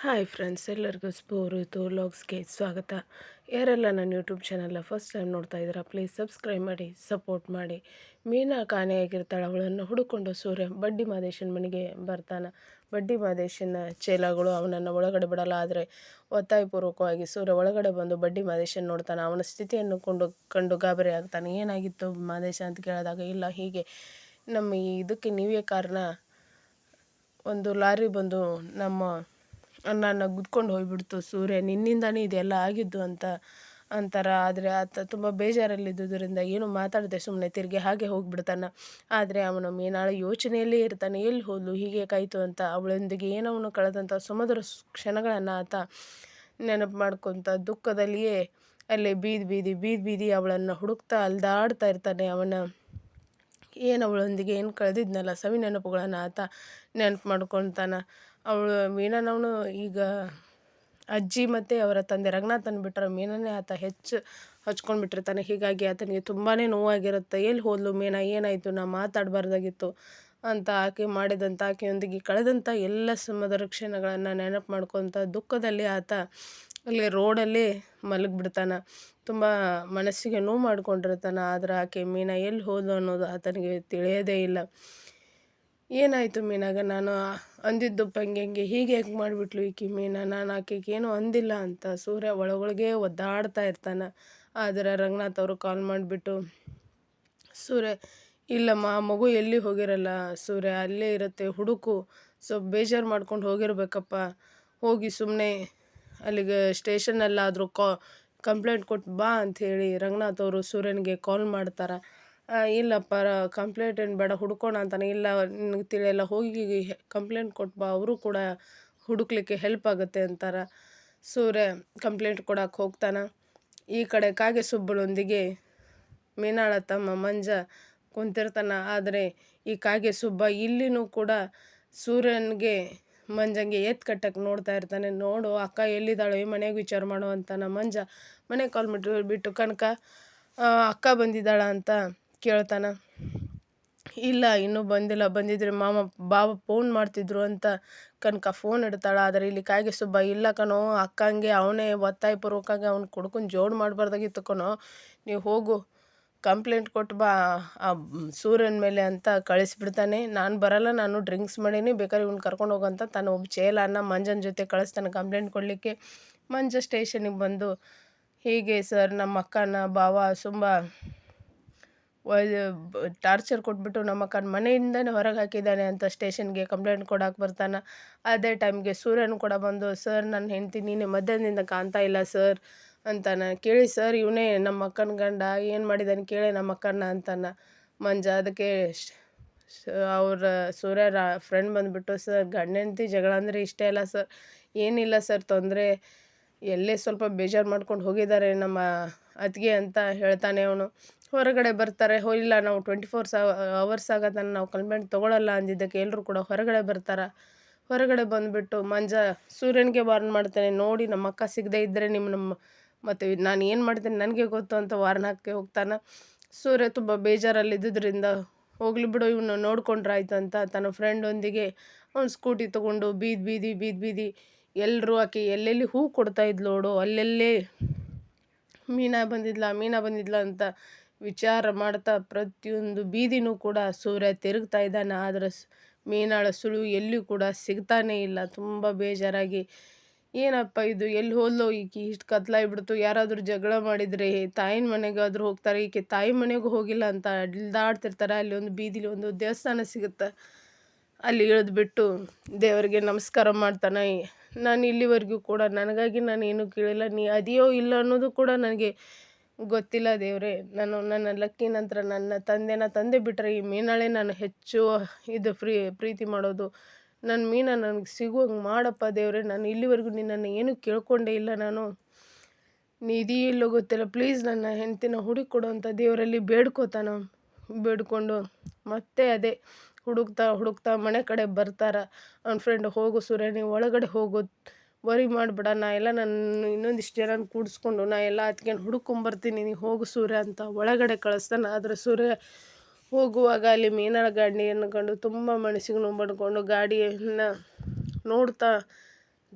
Hi friends, ಎಲ್ಲರಿಗೂ ಸ್ಪೂರಿತು ಲಾಗ್ಸ್ಗೆ ಸ್ವಾಗತ. ಯಾರೆಲ್ಲ ನನ್ನ ಯೂಟ್ಯೂಬ್ ಚಾನಲ್ನ ಫಸ್ಟ್ ಟೈಮ್ ನೋಡ್ತಾ ಇದ್ದೀರಾ ಪ್ಲೀಸ್ ಸಬ್ಸ್ಕ್ರೈಬ್ ಮಾಡಿ ಸಪೋರ್ಟ್ ಮಾಡಿ. ಮೀನಾ ಕಾಣೆಯಾಗಿರ್ತಾಳೆ ಅವಳನ್ನು ಹುಡುಕೊಂಡು ಸೂರ್ಯ ಬಡ್ಡಿ ಮಾದೇಶನ ಮನೆಗೆ ಬರ್ತಾನೆ. ಬಡ್ಡಿ ಮಾದೇಶನ ಚೇಲಗಳು ಅವನನ್ನು ಒಳಗಡೆ ಬಿಡಲ್ಲ, ಆದರೆ ಒತ್ತಾಯಪೂರ್ವಕವಾಗಿ ಸೂರ್ಯ ಒಳಗಡೆ ಬಂದು ಬಡ್ಡಿ ಮಾದೇಶನ ನೋಡ್ತಾನೆ. ಅವನ ಸ್ಥಿತಿಯನ್ನು ಕೊಂಡು, ಕಂಡು ಗಾಬರಿ ಆಗ್ತಾನೆ. ಏನಾಗಿತ್ತು ಮಾದೇಶ ಅಂತ ಕೇಳಿದಾಗ, ಇಲ್ಲ, ಹೀಗೆ. ನಮ್ಮ ಇದಕ್ಕೆ ನೀವೇ ಕಾರಣ? ಒಂದು ಲಾರಿ ಬಂದು ನಮ್ಮ ನನ್ನ ಗುದ್ಕೊಂಡು ಹೋಗ್ಬಿಡ್ತು ಸೂರ್ಯ, ನಿನ್ನಿಂದನೇ ಇದೆಲ್ಲ ಆಗಿದ್ದು ಅಂತ, ಅಂತಾರೆ. ಆದರೆ ಆತ ತುಂಬ ಬೇಜಾರಲ್ಲಿದ್ದುದರಿಂದ ಏನು ಮಾತಾಡದೆ ಸುಮ್ಮನೆ ತಿರುಗಿ ಹಾಗೆ ಹೋಗ್ಬಿಡ್ತಾನೆ. ಆದರೆ ಅವನು ಮೀನಾಳ ಯೋಚನೆಯಲ್ಲೇ ಇರ್ತಾನೆ, ಎಲ್ಲಿ ಹೋದ್ಲು, ಹೀಗೆ ಕಾಯ್ತು ಅಂತ. ಅವಳೊಂದಿಗೆ ಏನವನು ಕಳೆದಂಥ ಸುಮಧುರ ಕ್ಷಣಗಳನ್ನು ಆತ ನೆನಪು ಮಾಡ್ಕೊತ ದುಃಖದಲ್ಲಿಯೇ ಅಲ್ಲಿ ಬೀದಿ ಬೀದಿ ಬೀದಿ ಬೀದಿ ಅವಳನ್ನು ಹುಡುಕ್ತಾ ಅಲ್ದಾಡ್ತಾ ಇರ್ತಾನೆ. ಅವನ ಏನು ಅವಳೊಂದಿಗೆ ಏನು ಕಳೆದಿದ್ನಲ್ಲ, ಸವಿ ನೆನಪುಗಳನ್ನು ಆತ ನೆನಪು ಮಾಡ್ಕೊತಾನೆ. ಅವಳು ಮೀನನವನು ಈಗ ಅಜ್ಜಿ ಮತ್ತು ಅವರ ತಂದೆ ರಂಗನಾಥನ್ ಬಿಟ್ಟರೆ ಮೀನನ್ನೇ ಆತ ಹೆಚ್ಚು ಹಚ್ಕೊಂಡು ಬಿಟ್ಟಿರ್ತಾನೆ. ಹೀಗಾಗಿ ಆತನಿಗೆ ತುಂಬಾ ನೋವಾಗಿರುತ್ತೆ. ಎಲ್ಲಿ ಹೋದ್ಲು ಮೀನಾ? ಏನಾಯಿತು? ನಾ ಮಾತಾಡಬಾರ್ದಾಗಿತ್ತು ಅಂತ ಆಕೆ ಮಾಡಿದಂಥ ಆಕೆಯೊಂದಿಗೆ ಕಳೆದಂಥ ಎಲ್ಲ ಸುಮಧುರ ಕ್ಷಣಗಳನ್ನು ನೆನಪು ಮಾಡ್ಕೊತ ದುಃಖದಲ್ಲಿ ಆತ ಅಲ್ಲಿ ರೋಡಲ್ಲಿ ಮಲಗಿಬಿಡ್ತಾನೆ. ತುಂಬ ಮನಸ್ಸಿಗೆ ನೋವು ಮಾಡ್ಕೊಂಡಿರ್ತಾನೆ. ಆದರೆ ಆಕೆ ಮೀನ ಎಲ್ಲಿ ಹೋದ್ಲು ಅನ್ನೋದು ಆತನಿಗೆ ತಿಳಿಯೋದೇ ಇಲ್ಲ. ಏನಾಯಿತು ಮೀನಾಗ? ನಾನು ಅಂದಿದ್ದು ಪಂಗೆ ಹೀಗೆ ಹೆಂಗೆ ಮಾಡಿಬಿಟ್ಲು ಈಕಿ ಮೀನಾ? ನಾನು ಆಕೆಗೆ ಏನೂ ಅಂದಿಲ್ಲ ಅಂತ. ಸೂರ್ಯ ಒಳಗೊಳಗೆ ಒದ್ದಾಡ್ತಾ ಇರ್ತಾನೆ. ಆದರೆ ರಂಗನಾಥ್ ಅವರು ಕಾಲ್ ಮಾಡಿಬಿಟ್ಟು, ಸೂರ್ಯ, ಇಲ್ಲಮ್ಮ ಮಗು ಎಲ್ಲಿ ಹೋಗಿರಲ್ಲ? ಸೂರ್ಯ, ಅಲ್ಲೇ ಇರುತ್ತೆ, ಹುಡುಕು. ಸೊ ಬೇಜಾರು ಮಾಡ್ಕೊಂಡು ಹೋಗಿರ್ಬೇಕಪ್ಪ. ಹೋಗಿ ಸುಮ್ಮನೆ ಅಲ್ಲಿಗೆ ಸ್ಟೇಷನಲ್ಲಾದರೂ ಕಾ, ಕಂಪ್ಲೇಂಟ್ ಕೊಟ್ಟು ಬಾ ಅಂಥೇಳಿ ರಂಗನಾಥ್ ಅವರು ಸೂರ್ಯನಿಗೆ ಕಾಲ್ ಮಾಡ್ತಾರೆ. ಇಲ್ಲಪ್ಪ ಕಂಪ್ಲೇಂಟ್ ಏನು ಬೇಡ, ಹುಡ್ಕೋಣ ಅಂತಾನೆ. ಇಲ್ಲ, ನಿನಗೆ ತಿಳಿಯಲ್ಲ ಹೋಗಿ ಕಂಪ್ಲೇಂಟ್ ಕೊಟ್ಟು ಬಾ, ಅವರು ಕೂಡ ಹುಡುಕ್ಲಿಕ್ಕೆ ಹೆಲ್ಪ್ ಆಗುತ್ತೆ ಅಂತಾರೆ. ಸೂರ್ಯ ಕಂಪ್ಲೇಂಟ್ ಕೊಡಕ್ಕೆ ಹೋಗ್ತಾನೆ. ಈ ಕಡೆ ಕಾಗೆ ಸುಬ್ಬಳೊಂದಿಗೆ ಮೀನಾಳ ತಮ್ಮ ಮಂಜ ಕುಂತಿರ್ತಾನೆ. ಆದರೆ ಈ ಕಾಗೆ ಸುಬ್ಬ ಇಲ್ಲಿನೂ ಕೂಡ ಸೂರ್ಯನಿಗೆ ಮಂಜಂಗೆ ಎತ್ತು ಕಟ್ಟಕ್ಕೆ ನೋಡ್ತಾ ಇರ್ತಾನೆ. ನೋಡು, ಅಕ್ಕ ಎಲ್ಲಿದ್ದಾಳೋ ಈ ಮನೆಗೆ ವಿಚಾರ ಮಾಡೋ ಅಂತಾನೆ. ಮಂಜ ಮನೆ ಕಾಲ್ ಬಿಟ್ಟು ಬಿಟ್ಟು, ಕನಕ ಅಕ್ಕ ಬಂದಿದ್ದಾಳ ಅಂತ ಕೇಳ್ತಾನೆ. ಇಲ್ಲ, ಇನ್ನೂ ಬಂದಿಲ್ಲ, ಬಂದಿದ್ರೆ ಮಾಮ ಬಾಬ ಫೋನ್ ಮಾಡ್ತಿದ್ರು ಅಂತ ಕನಕ ಫೋನ್ ಇಡ್ತಾಳೆ. ಆದರೆ ಇಲ್ಲಿ ಕಾಯಿಗೆ ಸುಬ್ಬ ಇಲ್ಲ ಕಣೋ. ಅಕ್ಕಂಗೆ ಅವನೇ ಒತ್ತಾಯ ಪೂರ್ವಕಾಗಿ ಅವ್ನು ಕುಡ್ಕೊಂಡು ಜೋಡ್ ಮಾಡಬಾರ್ದಾಗಿತ್ತು ಕಣೋ. ನೀವು ಹೋಗು ಕಂಪ್ಲೇಂಟ್ ಕೊಟ್ಟು ಬಾ, ಆ ಸೂರ್ಯನ ಮೇಲೆ ಅಂತ ಕಳಿಸ್ಬಿಡ್ತಾನೆ. ನಾನು ಬರಲ್ಲ, ನಾನು ಡ್ರಿಂಕ್ಸ್ ಮಾಡೀನಿ, ಬೇಕಾದ್ರೆ ಇವ್ನು ಕರ್ಕೊಂಡು ಹೋಗಂತ ತಾನು ಒಬ್ಬ ಚೇಲನ್ನ ಮಂಜನ ಜೊತೆ ಕಳಿಸ್ತಾನೆ ಕಂಪ್ಲೇಂಟ್ ಕೊಡಲಿಕ್ಕೆ. ಮಂಜ ಸ್ಟೇಷನಿಗೆ ಬಂದು, ಹೀಗೆ ಸರ್ ನಮ್ಮ ಅಕ್ಕನ ಭಾವ ತುಂಬ ಟಾರ್ಚರ್ ಕೊಟ್ಬಿಟ್ಟು ನಮ್ಮ ಅಕ್ಕನ ಮನೆಯಿಂದನೇ ಹೊರಗೆ ಹಾಕಿದ್ದಾನೆ ಅಂತ ಸ್ಟೇಷನ್ಗೆ ಕಂಪ್ಲೇಂಟ್ ಕೊಡಕ್ಕೆ ಬರ್ತಾನೆ. ಅದೇ ಟೈಮ್ಗೆ ಸೂರ್ಯನು ಕೂಡ ಬಂದು, ಸರ್, ನನ್ನ ಹೆಂಡ್ತಿ ನೀನೆ ಮಧ್ಯಾಹ್ನದಿಂದ ಕಾಣ್ತಾ ಇಲ್ಲ, ಸರ್, ಅಂತಾನೆ. ಕೇಳಿ, ಸರ್, ಇವನೇ ನಮ್ಮ ಅಕ್ಕನ ಗಂಡ, ಏನು ಮಾಡಿದ್ದಾನೆ ಕೇಳಿ ನಮ್ಮ ಅಕ್ಕನ ಅಂತಾನೆ. ಮಂಜ ಅದಕ್ಕೆ ಅವ್ರ ಸೂರ್ಯ ಫ್ರೆಂಡ್ ಬಂದುಬಿಟ್ಟು, ಸರ್ ಗಂಡ ಜಗಳ ಅಂದರೆ ಇಷ್ಟೇ ಇಲ್ಲ, ಸರ್. ಏನಿಲ್ಲ, ಸರ್, ತೊಂದರೆ. ಎಲ್ಲೇ ಸ್ವಲ್ಪ ಬೇಜಾರು ಮಾಡ್ಕೊಂಡು ಹೋಗಿದ್ದಾರೆ ನಮ್ಮ ಅತ್ತಿಗೆ, ಅಂತ ಹೇಳ್ತಾನೆ ಅವನು. ಹೊರಗಡೆ ಬರ್ತಾರೆ. ಹೋ, ಇಲ್ಲ, ನಾವು ಟ್ವೆಂಟಿ ಫೋರ್ ಸವ ಅವರ್ಸ್ ಆಗತ್ತನ ನಾವು ಕಲ್ಮೆಂಟ್ ತೊಗೊಳಲ್ಲ ಅಂದಿದ್ದಕ್ಕೆ ಎಲ್ಲರೂ ಕೂಡ ಹೊರಗಡೆ ಬರ್ತಾರೆ. ಹೊರಗಡೆ ಬಂದುಬಿಟ್ಟು ಮಂಜ ಸೂರ್ಯನಿಗೆ ವಾರ್ನ್ ಮಾಡ್ತಾನೆ, ನೋಡಿ ನಮ್ಮ ಅಕ್ಕ ಸಿಗದೇ ಇದ್ದರೆ ನಿಮ್ಮ ನಮ್ಮ ಮತ್ತು ನಾನು ಏನು ಮಾಡ್ತೇನೆ ನನಗೆ ಗೊತ್ತು ಅಂತ ವಾರ್ನ್ ಹಾಕಿ ಹೋಗ್ತಾನೆ. ಸೂರ್ಯ ತುಂಬ ಬೇಜಾರಲ್ಲಿದ್ದುದರಿಂದ ಹೋಗ್ಲಿ ಬಿಡು, ಇವನು ನೋಡ್ಕೊಂಡ್ರಾಯ್ತು ಅಂತ ತನ್ನ ಫ್ರೆಂಡೊಂದಿಗೆ ಅವ್ನು ಸ್ಕೂಟಿ ತೊಗೊಂಡು ಬೀದಿ ಬೀದಿ ಬೀದಿ ಬೀದಿ ಎಲ್ಲರೂ ಆಕೆ ಎಲ್ಲೆಲ್ಲಿ ಹೂ ಕೊಡ್ತಾ ಇದ್ಲು ನೋಡು, ಅಲ್ಲೆಲ್ಲೇ ಮೀನಾ ಬಂದಿದ್ಲ ಮೀನಾ ಬಂದಿದ್ಲ ಅಂತ ವಿಚಾರ ಮಾಡ್ತಾ ಪ್ರತಿಯೊಂದು ಬೀದಿನೂ ಕೂಡ ಸೂರ್ಯ ತಿರುಗ್ತಾ ಇದ್ದಾನೆ. ಆದರೆ ಮೀನಾಳ ಸುಳು ಎಲ್ಲಿಯೂ ಕೂಡ ಸಿಗ್ತಾನೆ ಇಲ್ಲ. ತುಂಬ ಬೇಜಾರಾಗಿ, ಏನಪ್ಪ ಇದು? ಎಲ್ಲಿ ಹೋದ್ಲೋ ಈಕೆ? ಇಷ್ಟು ಕತ್ಲಾಗ್ಬಿಡ್ತು. ಯಾರಾದರೂ ಜಗಳ ಮಾಡಿದರೆ ತಾಯಿನ ಮನೆಗಾದರೂ ಹೋಗ್ತಾರೆ. ಈಕೆ ತಾಯಿ ಮನೆಗೂ ಹೋಗಿಲ್ಲ ಅಂತ ಅಡ್ದಾಡ್ತಿರ್ತಾರೆ ಅಲ್ಲಿ ಒಂದು ಬೀದಿಲಿ ಒಂದು ದೇವಸ್ಥಾನ ಸಿಗುತ್ತೆ. ಅಲ್ಲಿ ಇಳಿದ್ಬಿಟ್ಟು ದೇವರಿಗೆ ನಮಸ್ಕಾರ ಮಾಡ್ತಾನೆ. ನಾನು ಇಲ್ಲಿವರೆಗೂ ಕೂಡ ನನಗಾಗಿ ನಾನು ಏನೂ ಕೇಳಿಲ್ಲ. ನೀ ಅದೆಯೋ ಇಲ್ಲ ಅನ್ನೋದು ಕೂಡ ನನಗೆ ಗೊತ್ತಿಲ್ಲ ದೇವರೇ. ನಾನು ನನ್ನ ಲಕ್ಕಿ ನಂತರ ನನ್ನ ತಂದೆನ ತಂದೆ ಬಿಟ್ಟರೆ ಈ ಮೀನಳೆ ನಾನು ಹೆಚ್ಚು ಇದು ಫ್ರೀ, ಪ್ರೀತಿ ಮಾಡೋದು. ನನ್ನ ಮೀನ ನನಗೆ ಸಿಗುವಂಗೆ ಮಾಡಪ್ಪ ದೇವರೇ. ನಾನು ಇಲ್ಲಿವರೆಗೂ ನಿನ್ನನ್ನು ಏನೂ ಕೇಳ್ಕೊಂಡೇ ಇಲ್ಲ ನಾನು. ನೀ ಇಲ್ಲೋ ಗೊತ್ತಿಲ್ಲ. ಪ್ಲೀಸ್ ನನ್ನ ಹೆಂಡ್ತಿನ ಹುಡುಕೊಡು ಅಂತ ದೇವರಲ್ಲಿ ಬೇಡ್ಕೋತಾನ ಬೇಡ್ಕೊಂಡು ಮತ್ತೆ ಅದೇ ಹುಡುಕ್ತಾ ಹುಡುಕ್ತಾ ಮನೆ ಕಡೆ ಬರ್ತಾರ. ಅವ್ನ ಫ್ರೆಂಡ್ ಹೋಗು ನೀವು ಒಳಗಡೆ ಹೋಗು. ವರಿ ಮಾಡಿಬಿಡ ನಾ ಎಲ್ಲ ನನ್ನ ಇನ್ನೊಂದಿಷ್ಟು ಜನನ ಕೂಡಿಸ್ಕೊಂಡು ನಾ ಎಲ್ಲ ಹತ್ಕೊಂಡು ಹುಡ್ಕೊಂಬರ್ತೀನಿ ನೀನು ಹೋಗು ಸೂರ್ಯ ಅಂತ ಒಳಗಡೆ ಕಳಿಸ್ತಾನೆ. ಆದರೆ ಸೂರ್ಯ ಹೋಗುವಾಗ ಅಲ್ಲಿ ಮೀನಳ ಗಾಡಿ ಅನ್ಕೊಂಡು ತುಂಬ ಮನಸ್ಸಿಗೆ ನೋವು ಗಾಡಿಯನ್ನು ನೋಡ್ತಾ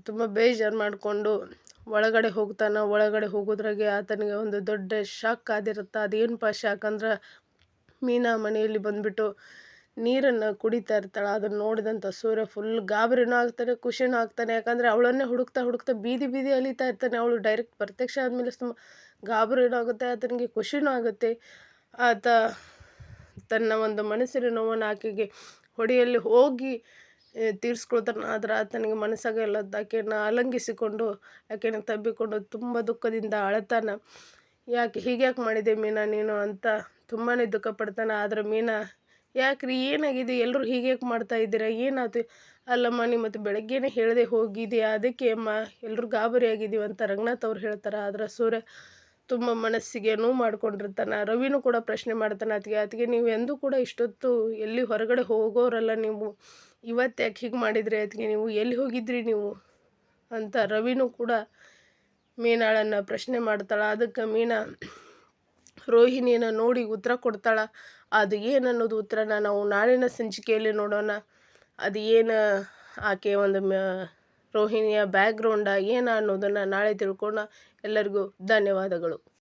ತುಂಬ ಬೇಜಾರು ಮಾಡಿಕೊಂಡು ಒಳಗಡೆ ಹೋಗ್ತಾನೆ. ಒಳಗಡೆ ಹೋಗೋದ್ರಾಗೆ ಆತನಿಗೆ ಒಂದು ದೊಡ್ಡ ಶಾಕ್ ಆದಿರುತ್ತೆ. ಅದೇನಪ್ಪ ಶಾಕ್ ಅಂದ್ರೆ ಮೀನಾ ಮನೆಯಲ್ಲಿ ಬಂದುಬಿಟ್ಟು ನೀರನ್ನು ಕುಡಿತಾ ಇರ್ತಾಳೆ, ಅದನ್ನು ನೋಡಿದಂಥ ಸೂರ್ಯ ಫುಲ್ ಗಾಬರಿನೂ ಆಗ್ತಾನೆ, ಖುಷಿನೂ ಆಗ್ತಾನೆ. ಯಾಕಂದರೆ ಅವಳನ್ನೇ ಹುಡುಕ್ತಾ ಹುಡುಕ್ತಾ ಬೀದಿ ಬೀದಿ ಅಲಿತಾ ಇರ್ತಾನೆ. ಅವಳು ಡೈರೆಕ್ಟ್ ಪ್ರತ್ಯಕ್ಷ ಆದಮೇಲೆ ತುಂಬ ಗಾಬರಿನೂ ಆಗುತ್ತೆ, ಆತನಿಗೆ ಖುಷಿನೂ ಆಗುತ್ತೆ. ಆತ ತನ್ನ ಒಂದು ಮನಸ್ಸಿನ ನೋವನ್ನು ಆಕೆಗೆ ಹೊಡೆಯಲ್ಲಿ ಹೋಗಿ ತೀರಿಸ್ಕೊಳ್ತಾನೆ. ಆದರೆ ಆತನಿಗೆ ಮನಸ್ಸಾಗೆಲ್ಲ ಆಕೆಯನ್ನು ಅಲಂಗಿಸಿಕೊಂಡು, ಆಕೆಯನ್ನು ತಬ್ಬಿಕೊಂಡು ತುಂಬ ದುಃಖದಿಂದ ಅಳತಾನೆ. ಯಾಕೆ ಹೀಗ್ಯಾಕೆ ಮಾಡಿದೆ ಮೀನಾ ನೀನು ಅಂತ ತುಂಬಾ ದುಃಖ ಪಡ್ತಾನೆ ಆದರೆ ಮೀನಾ ಯಾಕ್ರಿ? ಏನಾಗಿದೆ? ಎಲ್ಲರೂ ಹೀಗ್ಯಾಕೆ ಮಾಡ್ತಾ ಇದ್ದೀರಾ? ಏನಾಯ್ತು ಅಲ್ಲಮ್ಮ ನೀವು ಮತ್ತು ಬೆಳಗ್ಗೆನೇ ಹೇಳದೆ ಹೋಗಿದೆಯಾ ಅದಕ್ಕೆ ಅಮ್ಮ ಎಲ್ಲರೂ ಗಾಬರಿ ಆಗಿದ್ದೀವಿ ಅಂತ ರಂಗನಾಥ್ ಅವ್ರು ಹೇಳ್ತಾರೆ. ಆದರೆ ಸೂರ್ಯ ತುಂಬ ಮನಸ್ಸಿಗೆ ನೋವು ಮಾಡ್ಕೊಂಡಿರ್ತಾನೆ. ರವಿನೂ ಕೂಡ ಪ್ರಶ್ನೆ ಮಾಡ್ತಾನೆ. ಅದಕ್ಕೆ ಅದಕ್ಕೆ ನೀವು ಎಂದೂ ಕೂಡ ಇಷ್ಟೊತ್ತು ಎಲ್ಲಿ ಹೊರಗಡೆ ಹೋಗೋರಲ್ಲ ನೀವು. ಇವತ್ತು ಯಾಕೆ ಹೀಗೆ ಮಾಡಿದ್ರಿ? ಅದಕ್ಕೆ ನೀವು ಎಲ್ಲಿ ಹೋಗಿದ್ರಿ ನೀವು? ಅಂತ ರವಿನೂ ಕೂಡ ಮೀನಾಳನ್ನು ಪ್ರಶ್ನೆ ಮಾಡ್ತಾಳೆ. ಅದಕ್ಕೆ ಮೀನಾ ರೋಹಿಣಿಯನ್ನು ನೋಡಿ ಉತ್ತರ ಕೊಡ್ತಾಳ. ಅದು ಏನು ಅನ್ನೋದು ಉತ್ತರನ ನಾವು ನಾಳಿನ ಸಂಚಿಕೆಯಲ್ಲಿ ನೋಡೋಣ. ಅದು ಏನು ಆಕೆ ಒಂದು ರೋಹಿಣಿಯ ಬ್ಯಾಕ್ಗ್ರೌಂಡ ಏನು ಅನ್ನೋದನ್ನು ನಾಳೆ ತಿಳ್ಕೊಳ್ಳೋಣ ಎಲ್ಲರಿಗೂ ಧನ್ಯವಾದಗಳು.